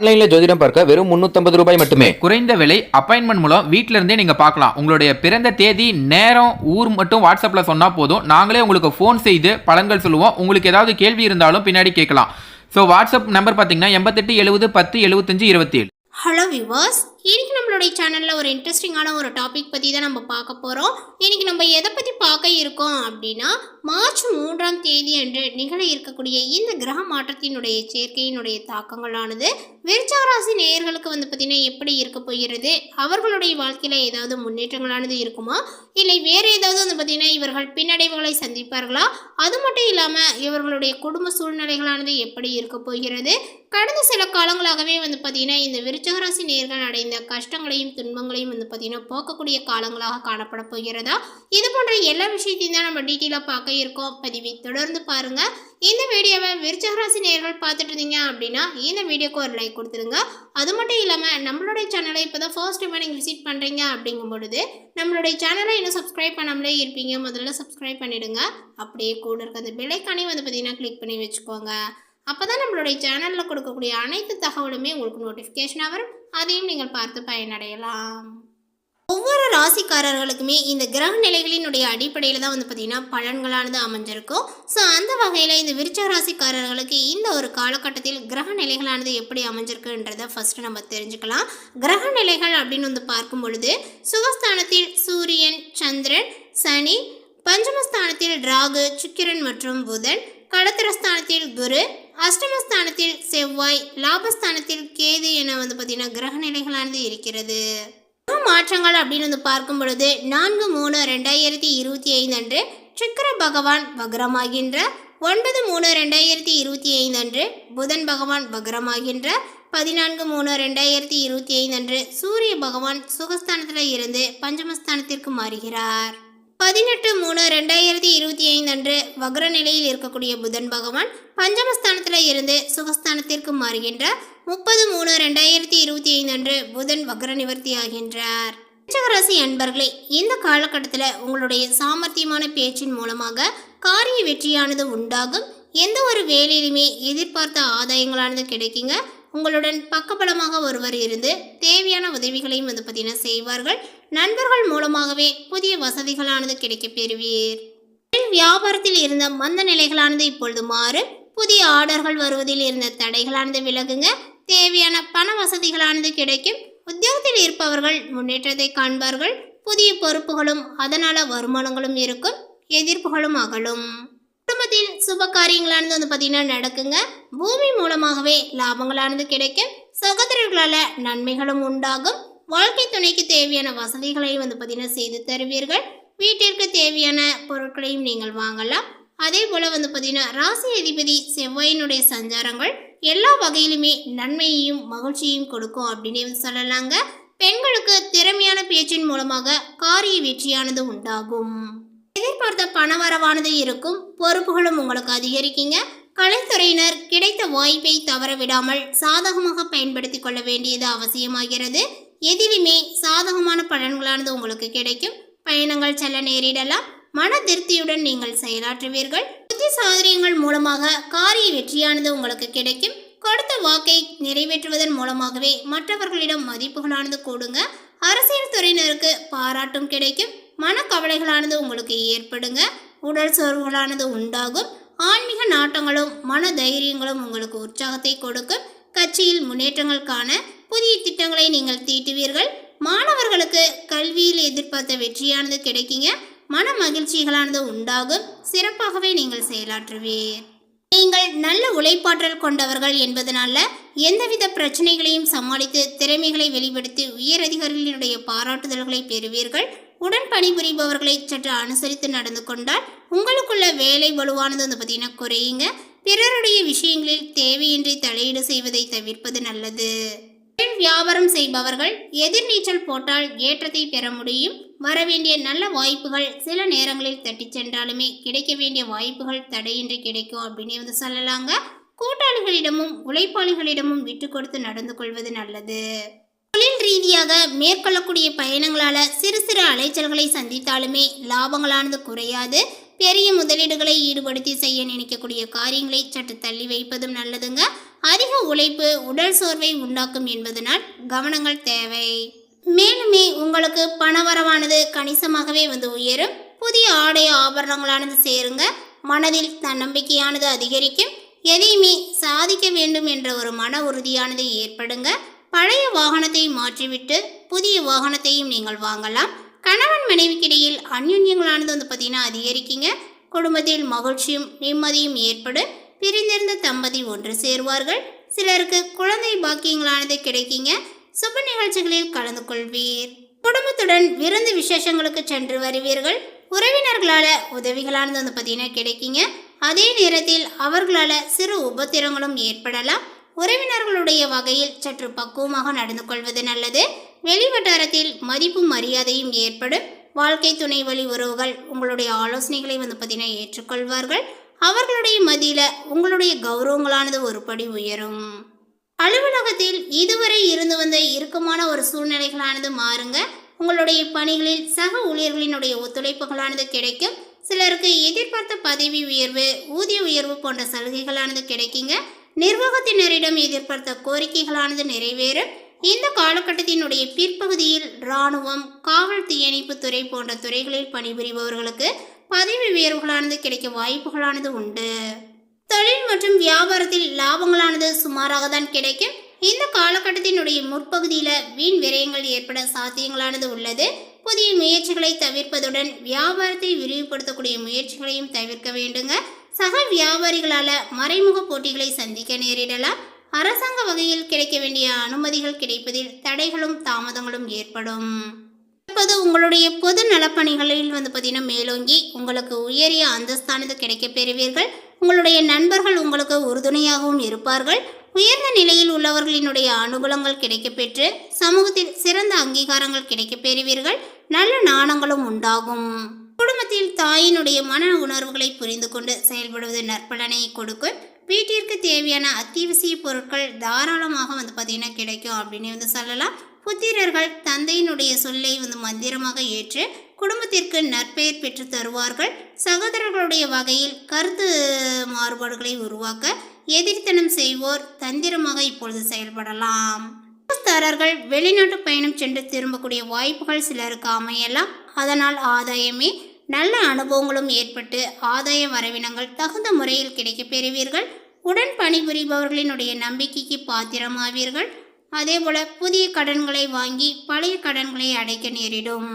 ஆன்லைன்ல ஜோதிடம் பார்க்க வெறும் 350 ரூபாய் மட்டுமே. குறைந்த விலை அப்பாயின்மெண்ட் மூலம் வீட்ல இருந்தே நீங்க பார்க்கலாம். உங்களுடைய பிறந்த தேதி நேரம் ஊர் மட்டும் வாட்ஸ்அப்ல சொன்னா போதும். நாங்களே உங்களுக்கு ஃபோன் செய்து பலன்கள் சொல்லுவோம். உங்களுக்கு ஏதாவது கேள்வி இருந்தாலும் பின்னாடி கேட்கலாம். ஸோ வாட்ஸ்அப் நம்பர் பார்த்தீங்கன்னா எண்பத்தெட்டு எழுபது பத்து எழுபத்தஞ்சு இருபத்தி ஏழு ஹலோ விவர்ஸ் இன்னைக்கு நம்மளுடைய சேனலில் ஒரு இன்ட்ரெஸ்டிங்கான ஒரு டாபிக் பற்றி தான் நம்ம பார்க்க போகிறோம் இன்னைக்கு நம்ம எதை பற்றி பார்க்க இருக்கோம் அப்படின்னா மார்ச் மூன்றாம் தேதி அன்று நிகழ இருக்கக்கூடிய இந்த கிரக மாற்றத்தினுடைய சேர்க்கையினுடைய தாக்கங்களானது விருச்சாராசி நேயர்களுக்கு வந்து பார்த்திங்கன்னா எப்படி இருக்க போகிறது? அவர்களுடைய வாழ்க்கையில் ஏதாவது முன்னேற்றங்களானது இருக்குமா? இல்லை வேறு ஏதாவது வந்து பார்த்திங்கன்னா இவர்கள் பின்னடைவுகளை சந்திப்பார்களா? அது மட்டும் இல்லாமல் இவர்களுடைய குடும்ப சூழ்நிலைகளானது எப்படி இருக்க போகிறது? கடந்த சில காலங்களாகவே வந்து பார்த்திங்கன்னா இந்த விருச்சகராசி நேர்கள் அடைந்த கஷ்டங்களையும் துன்பங்களையும் வந்து பார்த்திங்கன்னா போக்கக்கூடிய காலங்களாக காணப்பட போகிறதா? இது போன்ற எல்லா விஷயத்தையும் தான் நம்ம டீட்டெயிலாக பார்க்க இருக்கோம். பதிவை தொடர்ந்து பாருங்கள் இந்த வீடியோவை விருச்சகராசி நேர்கள் பார்த்துட்டு இருந்தீங்க அப்படின்னா இந்த வீடியோக்கு ஒரு லைக் கொடுத்துருங்க. அது மட்டும் இல்லாமல் நம்மளுடைய சேனலை இப்போ தான் ஃபர்ஸ்ட் டைம் நீங்கள் விசிட் பண்ணுறீங்க அப்படிங்கும் பொழுது நம்மளுடைய சேனலை இன்னும் சப்ஸ்கிரைப் பண்ணாமலே இருப்பீங்க. முதல்ல சப்ஸ்கிரைப் பண்ணிவிடுங்க அப்படியே கூட இருக்க அந்த பெலைக்கானே வந்து பார்த்தீங்கன்னா கிளிக் பண்ணி வச்சுக்கோங்க. அப்போ தான் நம்மளுடைய சேனலில் கொடுக்கக்கூடிய அனைத்து தகவலுமே உங்களுக்கு நோட்டிஃபிகேஷனாக வரும். அதையும் நீங்கள் பார்த்து பயனடையலாம். ஒவ்வொரு ராசிக்காரர்களுக்குமே இந்த கிரக நிலைகளினுடைய அடிப்படையில் தான் வந்து பார்த்திங்கன்னா பலன்களானது அமைஞ்சிருக்கும். ஸோ அந்த வகையில் இந்த விருச்ச ராசிக்காரர்களுக்கு இந்த ஒரு காலகட்டத்தில் கிரக நிலைகளானது எப்படி அமைஞ்சிருக்குன்றதை ஃபஸ்ட்டு நம்ம தெரிஞ்சுக்கலாம். கிரக நிலைகள் அப்படின்னு வந்து பார்க்கும் பொழுது சுகஸ்தானத்தில் சூரியன் சந்திரன் சனி பஞ்சமஸ்தானத்தில் ராகு சுக்கிரன் மற்றும் புதன் கடத்திரஸ்தானத்தில் குரு அஷ்டமஸ்தானத்தில் செவ்வாய் லாபஸ்தானத்தில் கேது என வந்து பார்த்தீங்கன்னா கிரக நிலைகளானது இருக்கிறது. கிரக மாற்றங்கள் அப்படின்னு வந்து பார்க்கும் பொழுது நான்கு மூணு ரெண்டாயிரத்தி இருபத்தி ஐந்து அன்று சுக்கர பகவான் வக்ரமாகின்ற ஒன்பது மூணு ரெண்டாயிரத்தி இருபத்தி ஐந்து அன்று புதன் பகவான் வக்ரமாகின்ற பதினான்கு மூணு ரெண்டாயிரத்தி இருபத்தி ஐந்து அன்று சூரிய பகவான் சுகஸ்தானத்தில் இருந்து பஞ்சமஸ்தானத்திற்கு மாறுகிறார். பதினெட்டு மூணு ரெண்டாயிரத்தி இருபத்தி ஐந்து அன்று வக்ர நிலையில் இருக்கக்கூடிய புதன் பகவான் பஞ்சமஸ்தானத்தில் இருந்து சுகஸ்தானத்திற்கு மாறுகின்ற முப்பது மூணு ரெண்டாயிரத்தி இருபத்தி ஐந்து அன்று புதன் வக்ர நிவர்த்தி ஆகின்றார். ராசி அன்பர்களே இந்த காலகட்டத்தில் உங்களுடைய சாமர்த்தியமான பேச்சின் மூலமாக காரிய வெற்றியானது உண்டாகும். எந்த ஒரு வேலையிலுமே எதிர்பார்த்த ஆதாயங்களானது கிடைக்குங்க. உங்களுடன் பக்கபலமாக ஒருவர் இருந்து தேவையான உதவிகளையும் வந்து பார்த்தீங்கன்னா செய்வார்கள். நண்பர்கள் மூலமாகவே புதிய வசதிகளானது கிடைக்கப் பெறுவீர். வியாபாரத்தில் இருந்த மந்த நிலைகளானது இப்பொழுது மாறு புதிய ஆர்டர்கள் வருவதில் இருந்த தடைகளானது விலகுங்க. தேவையான பண வசதிகளானது கிடைக்கும். உத்தியோகத்தில் இருப்பவர்கள் முன்னேற்றத்தை காண்பார்கள். புதிய பொறுப்புகளும் அதனால வருமானங்களும் இருக்கும். எதிர்ப்புகளும் அகலும். குடும்பத்தில் சுப காரியங்களானது வந்து பார்த்தீங்கன்னா நடக்குங்க. பூமி மூலமாகவே லாபங்களானது கிடைக்கும். சகோதரர்களால் நன்மைகளும் உண்டாகும். வாழ்க்கை துணைக்கு தேவையான வசதிகளையும் வந்து பார்த்தீங்கன்னா செய்து தருவீர்கள். வீட்டிற்கு தேவையான பொருட்களையும் நீங்கள் வாங்கலாம். அதே போல் வந்து பார்த்தீங்கன்னா ராசி அதிபதி செவ்வாயினுடைய சஞ்சாரங்கள் எல்லா வகையிலுமே நன்மையையும் மகிழ்ச்சியையும் கொடுக்கும் அப்படின்னு சொல்லலாங்க. பெண்களுக்கு திறமையான பேச்சின் மூலமாக காரிய வெற்றியானது உண்டாகும். எதிர்பார்த்த பணவரவானது இருக்கும். பொறுப்புகளும் உங்களுக்கு அதிகரிக்குங்க. கலைத்துறையினர் கிடைத்த வாய்ப்பை தவற விடாமல் சாதகமாக பயன்படுத்தி கொள்ள வேண்டியது அவசியமாகிறது. எதிலுமே சாதகமான பலன்களானது உங்களுக்கு கிடைக்கும். பயணங்கள் செல்ல நேரிடலாம். மன திருப்தியுடன் நீங்கள் செயலாற்றுவீர்கள். சாதனையங்கள் சாதரியங்கள் மூலமாக காரிய வெற்றியானது உங்களுக்கு கிடைக்கும். கொடுத்த வாக்கை நிறைவேற்றுவதன் மூலமாகவே மற்றவர்களிடம் மதிப்புகளானது கூடுங்க. அரசியல் துறையினருக்கு பாராட்டும் கிடைக்கும். மனக்கவலைகளானது உங்களுக்கு ஏற்படுங்க. உடல் சோர்வுகளானது உண்டாகும். ஆன்மீக நாட்டங்களும் மன தைரியங்களும் உங்களுக்கு உற்சாகத்தை கொடுக்கும். கட்சியில் முன்னேற்றங்கள் காண புதிய திட்டங்களை நீங்கள் தீட்டுவீர்கள். மாணவர்களுக்கு கல்வியில் எதிர்பார்த்த வெற்றியானது கிடைக்குங்க. மன மகிழ்ச்சிகளானது உண்டாகும். சிறப்பாகவே நீங்கள் செயலாற்றுவீர். நீங்கள் நல்ல உழைப்பாற்றல் கொண்டவர்கள் என்பதனால எந்தவித பிரச்சனைகளையும் சமாளித்து திறமைகளை வெளிப்படுத்தி உயரதிகாரிகளினுடைய பாராட்டுதல்களை பெறுவீர்கள். உடன் பணிபுரிபவர்களை சற்று அனுசரித்து நடந்து கொண்டால் உங்களுக்குள்ள வேலை வலுவானது வந்து பார்த்தீங்கன்னா குறையுங்க. பிறருடைய விஷயங்களில் தேவையின்றி தலையீடு செய்வதை தவிர்ப்பது நல்லது. வியாபாரம் செய்பவர்கள் எதிர்நீச்சல் போட்டால் ஏற்றத்தை பெற முடியும். வரவேண்டிய நல்ல வாய்ப்புகள் சில நேரங்களில் தட்டிச் சென்றாலுமே கிடைக்க வேண்டிய வாய்ப்புகள் தடையின்றி கிடைக்கும் அப்படின்னு வந்து சொல்லலாங்க. கூட்டாளிகளிடமும் உழைப்பாளிகளிடமும் விட்டு கொடுத்து நடந்து கொள்வது நல்லது. தொழில் ரீதியாக மேற்கொள்ளக்கூடிய பயணங்களால சிறு சிறு அலைச்சல்களை சந்தித்தாலுமே லாபங்களானது குறையாது. பெரிய முதலீடுகளை ஈடுபடுத்தி செய்ய நினைக்கக்கூடிய காரியங்களை சற்று தள்ளி வைப்பதும் நல்லதுங்க. அதிக உழைப்பு உடல் சோர்வை உண்டாக்கும் என்பதனால் கவனங்கள் தேவை. மேலுமே உங்களுக்கு பணவரவானது கணிசமாகவே வந்து உயரும். புதிய ஆடை ஆபரணங்களானது சேருங்க. மனதில் தன்னம்பிக்கையானது அதிகரிக்கும். எதையுமே சாதிக்க வேண்டும் என்ற ஒரு மன உறுதியானது ஏற்படுங்க. பழைய வாகனத்தை மாற்றிவிட்டு புதிய வாகனத்தையும் நீங்கள் வாங்கலாம். கணவன் மனைவிக்கிடையில் அந்யுன்யங்களானது வந்து பார்த்தீங்கன்னா அதிகரிக்குங்க. குடும்பத்தில் மகிழ்ச்சியும் நிம்மதியும் ஏற்படும் பிரிந்திருந்த தம்பதி ஒன்று சேருவார்கள். சிலருக்கு குழந்தை பாக்கியங்களானது கிடைக்குங்க. சுப நிகழ்ச்சிகளில் கலந்து கொள்வீர். குடும்பத்துடன் விருந்து விசேஷங்களுக்கு சென்று வருவீர்கள். உறவினர்களால் உதவிகளானது வந்து பார்த்தீங்கன்னா கிடைக்குங்க. அதே நேரத்தில் அவர்களால் சிறு உபத்திரங்களும் ஏற்படலாம். உறவினர்களுடைய வகையில் சற்று பக்குவமாக நடந்து கொள்வது நல்லது. வெளிவட்டாரத்தில் மதிப்பும் மரியாதையும் ஏற்படும் வாழ்க்கை துணை வழி உறவுகள் உங்களுடைய ஆலோசனைகளை வந்து பார்த்தீங்கன்னா ஏற்றுக்கொள்வார்கள். அவர்களுடைய மதியில் உங்களுடைய கௌரவங்களானது ஒரு படி உயரும். அலுவலகத்தில் இதுவரை இருந்து வந்த இறுக்கமான ஒரு சூழ்நிலைகளானது மாறுங்க. உங்களுடைய பணிகளில் சக ஊழியர்களினுடைய ஒத்துழைப்புகளானது கிடைக்கும். சிலருக்கு எதிர்பார்த்த பதவி உயர்வு ஊதிய உயர்வு போன்ற சலுகைகளானது கிடைக்குங்க. நிர்வாகத்தினரிடம் எதிர்பார்த்த கோரிக்கைகளானது நிறைவேறும். இந்த காலகட்டத்தினுடைய பிற்பகுதியில் இராணுவம் காவல் தீயணைப்பு துறை போன்ற துறைகளில் பணிபுரிபவர்களுக்கு பதவி உயர்வுகளானது கிடைக்க வாய்ப்புகளானது உண்டு. தொழில் மற்றும் வியாபாரத்தில் லாபங்களானது சுமாராக தான் கிடைக்கும் இந்த காலகட்டத்தினுடைய முற்பகுதியில் வீண் விரயங்கள் ஏற்பட சாத்தியங்களானது உள்ளது. புதிய முயற்சிகளை தவிர்ப்பதுடன் வியாபாரத்தை விரிவுபடுத்தக்கூடிய முயற்சிகளையும் தவிர்க்க வேண்டுங்க. சக வியாபாரிகளால் மறைமுக போட்டிகளை சந்திக்க நேரிடலாம். அரசாங்க வகையில் கிடைக்க வேண்டிய அனுமதிகள் கிடைப்பதில் தடைகளும் தாமதங்களும் ஏற்படும். இப்போது உங்களுடைய பொது நலப்பணிகளில் வந்து பார்த்தீங்கன்னா மேலோங்கி உங்களுக்கு உயரிய அந்தஸ்தானது கிடைக்கப் பெறுவீர்கள். உங்களுடைய நண்பர்கள் உங்களுக்கு உறுதுணையாகவும் இருப்பார்கள். உயர்ந்த நிலையில் உள்ளவர்களினுடைய அனுகூலங்கள் கிடைக்கப்பெற்று சமூகத்தில் சிறந்த அங்கீகாரங்கள் கிடைக்கப் பெறுவீர்கள். நல்ல நாணங்களும் உண்டாகும். குடும்பத்தில் தாயினுடைய மன உணர்வுகளை புரிந்து கொண்டு செயல்படுவது நற்பலனை கொடுக்கும். வீட்டிற்கு தேவையான அத்தியாவசிய பொருட்கள் தாராளமாக வந்து பார்த்தீங்கன்னா கிடைக்கும் அப்படின்னு வந்து சொல்லலாம். புத்திரர்கள் தந்தையினுடைய சொல்லை வந்து மந்திரமாக ஏற்று குடும்பத்திற்கு நற்பெயர் பெற்று தருவார்கள். சகோதரர்களுடைய வகையில் கருத்து மாறுபாடுகளை உருவாக்க எதிர்த்தனம் செய்வோர் தந்திரமாக இப்பொழுது செயல்படலாம். தாரர்கள் வெளிநாட்டு பயணம் சென்று திரும்பக்கூடிய வாய்ப்புகள் சிலருக்கு அமையலாம். அதனால் ஆதாயமே நல்ல அனுபவங்களும் ஏற்பட்டு ஆதாய வரவினங்கள் தகுந்த முறையில் கிடைக்கப் பெறுவீர்கள். உடன் பணிபுரிபவர்களினுடைய நம்பிக்கைக்கு பாத்திரமாவீர்கள். அதேபோல புதிய கடன்களை வாங்கி பழைய கடன்களை அடைக்க நேரிடும்.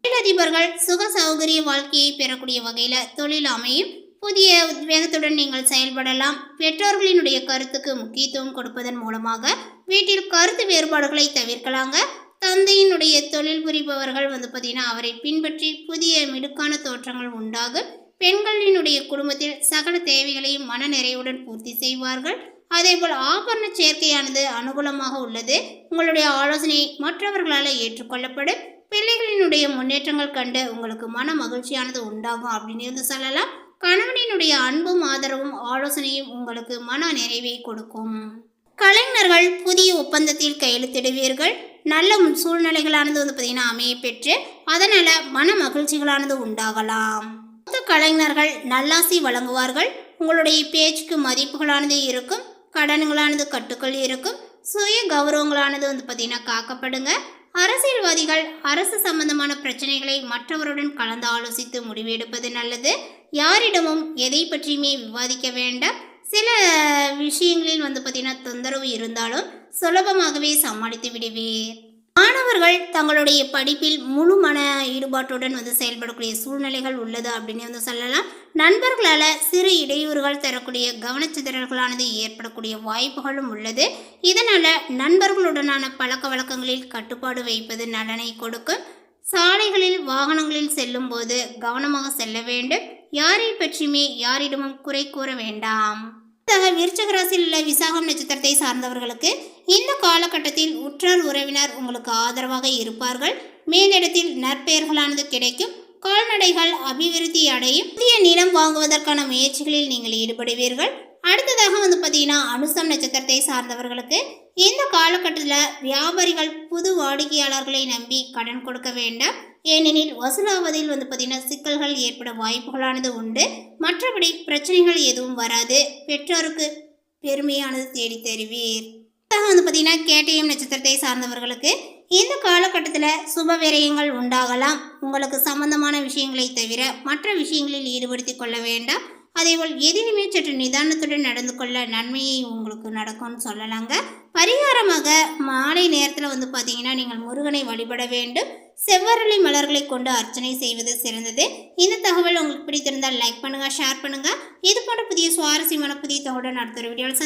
தொழிலதிபர்கள் சுக சௌகரிய வாழ்க்கையை பெறக்கூடிய வகையில் தொழில் அமையும். புதிய உத்வேகத்துடன் நீங்கள் செயல்படலாம். பெற்றோர்களினுடைய கருத்துக்கு முக்கியத்துவம் கொடுப்பதன் மூலமாக வீட்டில் கருத்து வேறுபாடுகளை தவிர்க்கலாங்க. தந்தையினுடைய தொழில் புரிபவர்கள் வந்து பார்த்தீங்கன்னா அவரை பின்பற்றி புதிய மிடுக்கான தோற்றங்கள் உண்டாகும் பெண்களினுடைய குடும்பத்தில் சகல தேவைகளையும் மன நிறைவுடன் பூர்த்தி செய்வார்கள். அதேபோல் ஆபரண சேர்க்கையானது அனுகூலமாக உள்ளது. உங்களுடைய ஆலோசனை மற்றவர்களால் ஏற்றுக்கொள்ளப்படும். பிள்ளைகளினுடைய முன்னேற்றங்கள் கண்டு உங்களுக்கு மன மகிழ்ச்சியானது உண்டாகும் அப்படின்னு வந்து சொல்லலாம். கணவனினுடைய அன்பும் ஆதரவும் ஆலோசனையும் உங்களுக்கு மன நிறைவை கொடுக்கும். கலைஞர்கள் புதிய ஒப்பந்தத்தில் கையெழுத்திடுவீர்கள். நல்ல சூழ்நிலைகளானது வந்து பார்த்தீங்கன்னா அமைய பெற்று அதனால் மன மகிழ்ச்சிகளானது உண்டாகலாம். மூத்த கலைஞர்கள் நல்லாசி வழங்குவார்கள். உங்களுடைய பேச்சுக்கு மதிப்புகளானது இருக்கும். கடன்களானது கட்டுக்கள் இருக்கும். சுய கௌரவங்களானது வந்து பார்த்திங்கன்னா காக்கப்படுங்க. அரசியல்வாதிகள் அரசு சம்பந்தமான பிரச்சனைகளை மற்றவருடன் கலந்து ஆலோசித்து முடிவெடுப்பது நல்லது. யாரிடமும் எதை பற்றியுமே விவாதிக்க வேண்டாம். சில விஷயங்களில் வந்து பார்த்திங்கன்னா தொந்தரவு இருந்தாலும் சுலபமாகவே சமாளித்து விடுவீர். மாணவர்கள் தங்களுடைய படிப்பில் முழு மன ஈடுபாட்டுடன் வந்து செயல்படக்கூடிய சூழ்நிலைகள் உள்ளது அப்படின்னு வந்து சொல்லலாம். நண்பர்களால் சிறு இடையூறுகள் தரக்கூடிய கவனச்சிதறல்களானது ஏற்படக்கூடிய வாய்ப்புகளும் உள்ளது. இதனால் நண்பர்களுடனான பழக்க வழக்கங்களில் கட்டுப்பாடு வைப்பது நலனை கொடுக்கும். சாலைகளில் வாகனங்களில் செல்லும் போது கவனமாக செல்ல வேண்டும். யாரை பற்றியுமே யாரிடமும் குறை கூற வேண்டாம். அடுத்ததாக விருச்சக ராசியில் உள்ள விசாகம் நட்சத்திரத்தை சார்ந்தவர்களுக்கு இந்த காலகட்டத்தில் உற்றார் உறவினர் உங்களுக்கு ஆதரவாக இருப்பார்கள். மேலிடத்தில் நற்பெயர்களானது கிடைக்கும். கால்நடைகள் அபிவிருத்தி அடையும். புதிய நிலம் வாங்குவதற்கான முயற்சிகளில் நீங்கள் ஈடுபடுவீர்கள். அடுத்ததாக வந்து பார்த்தீங்கன்னா அனுசம் நட்சத்திரத்தை சார்ந்தவர்களுக்கு இந்த காலகட்டத்தில் வியாபாரிகள் புது வாடிக்கையாளர்களை நம்பி கடன் கொடுக்க வேண்டாம். ஏனெனில் வசூலாவதில் வந்து பார்த்திங்கன்னா சிக்கல்கள் ஏற்பட வாய்ப்புகளானது உண்டு. மற்றபடி பிரச்சனைகள் எதுவும் வராது. பெற்றோருக்கு பெருமையானது தேடி தருவீர். வந்து பார்த்தீங்கன்னா கேட்டயம் நட்சத்திரத்தை சார்ந்தவர்களுக்கு இந்த காலகட்டத்தில் சுப விரயங்கள் உண்டாகலாம். உங்களுக்கு சம்பந்தமான விஷயங்களை தவிர மற்ற விஷயங்களில் ஈடுபடுத்தி கொள்ள வேண்டாம். அதேபோல் எதிலுமே சற்று நிதானத்துடன் நடந்து கொள்ள நன்மையை உங்களுக்கு நடக்கும்னு சொல்லலாங்க. பரிகாரமாக மாலை நேரத்தில் வந்து பார்த்தீங்கன்னா நீங்கள் முருகனை வழிபட வேண்டும். செவ்வரளி மலர்களை கொண்டு அர்ச்சனை செய்வது சிறந்தது. இந்த தகவல் உங்களுக்கு பிடித்திருந்தால் லைக் பண்ணுங்கள் ஷேர் பண்ணுங்கள் இது போன்ற புதிய சுவாரஸ்யமான புதிய தகவலுடன் அடுத்த ஒரு வீடியோவில் சந்தி